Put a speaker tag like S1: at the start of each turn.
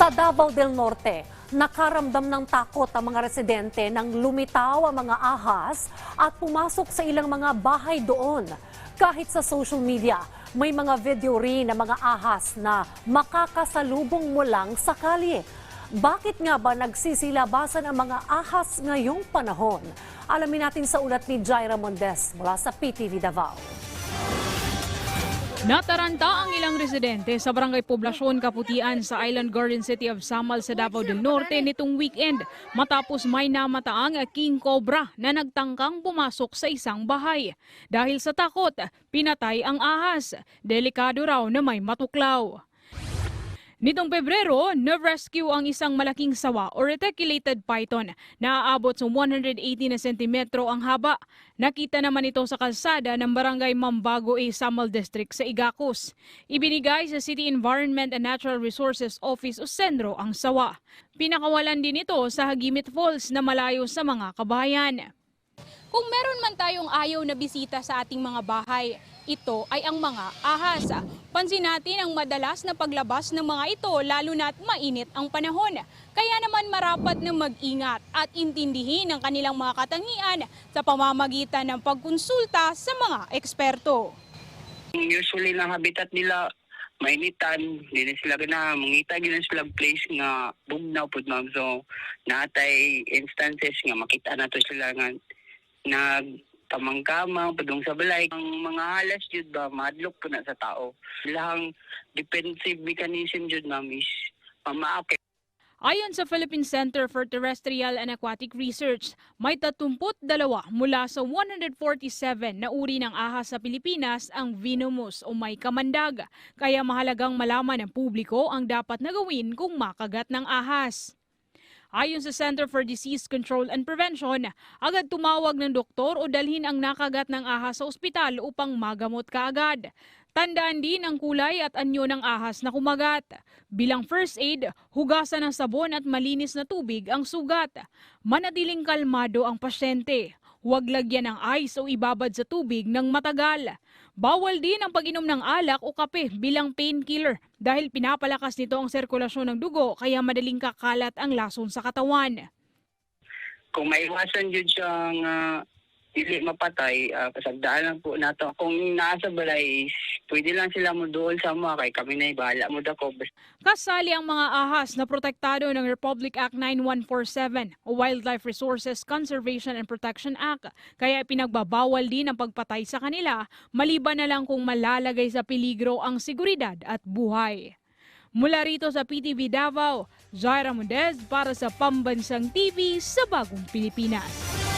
S1: Sa Davao del Norte, nakaramdam ng takot ang mga residente nang lumitaw ang mga ahas at pumasok sa ilang mga bahay doon. Kahit sa social media, may mga video rin ng mga ahas na makakasalubong mo lang sa kalye. Bakit nga ba nagsisilabasan ang mga ahas ngayong panahon? Alamin natin sa ulat ni Jaira Mondes mula sa PTV Davao.
S2: Nataranta ang ilang residente sa Barangay Poblasyon Kaputian sa Island Garden City of Samal sa Davao del Norte nitong weekend matapos may namataang king cobra na nagtangkang pumasok sa isang bahay. Dahil sa takot, pinatay ang ahas. Delikado raw na may matuklaw. Nitong Pebrero, na-rescue ang isang malaking sawa o reticulated python na aabot sa 180 na sentimetro ang haba. Nakita naman ito sa kalsada ng barangay Mambago A. Samal District sa Igacos. Ibinigay sa City Environment and Natural Resources Office o Sendro ang sawa. Pinakawalan din ito sa Hagimit Falls na malayo sa mga kabayan. Kung meron man tayong ayaw na bisita sa ating mga bahay, ito ay ang mga ahas. Pansin natin ang madalas na paglabas ng mga ito lalo na't mainit ang panahon. Kaya naman marapat na mag-ingat at intindihin ang kanilang mga katangian sa pamamagitan ng pagkonsulta sa mga eksperto.
S3: Usually lang habitat nila mainitan, di na sila gana mangita gina sila place nga bugnaw pud ma'am so natay instances nga makita na to sila nga nagkamangkamang padung sa balay ang mga halas jud ba madlok po na sa tao ilang defensive mechanism jud ma'am is pamaake
S2: Ayon sa Philippine Center for Terrestrial and Aquatic Research, may 32 mula sa 147 na uri ng ahas sa Pilipinas ang venomous o may kamandag. Kaya mahalagang malaman ng publiko ang dapat na gawin kung makagat ng ahas. Ayon sa Center for Disease Control and Prevention, agad tumawag ng doktor o dalhin ang nakagat ng ahas sa ospital upang magamot kaagad. Tandaan din ang kulay at anyo ng ahas na kumagat. Bilang first aid, hugasan ng sabon at malinis na tubig ang sugat. Manatiling kalmado ang pasyente. Huwag lagyan ng ice o ibabad sa tubig ng matagal. Bawal din ang pag-inom ng alak o kape bilang painkiller dahil pinapalakas nito ang sirkulasyon ng dugo kaya madaling kakalat ang lason sa katawan.
S3: kung maiwasan jud siya nga dili mapatay ah, pasagdaan lang po nato kung nasa balay pwede lang sila mo dool sa mga kay kami na bahala mo dako
S2: Kasali ang mga ahas na protektado ng Republic Act 9147 o Wildlife Resources Conservation and Protection Act. Kaya pinagbabawal din ang pagpatay sa kanila maliban na lang kung malalagay sa peligro ang seguridad at buhay. Mula rito sa PTV Davao, Jaira Mundez para sa Pambansang TV sa Bagong Pilipinas.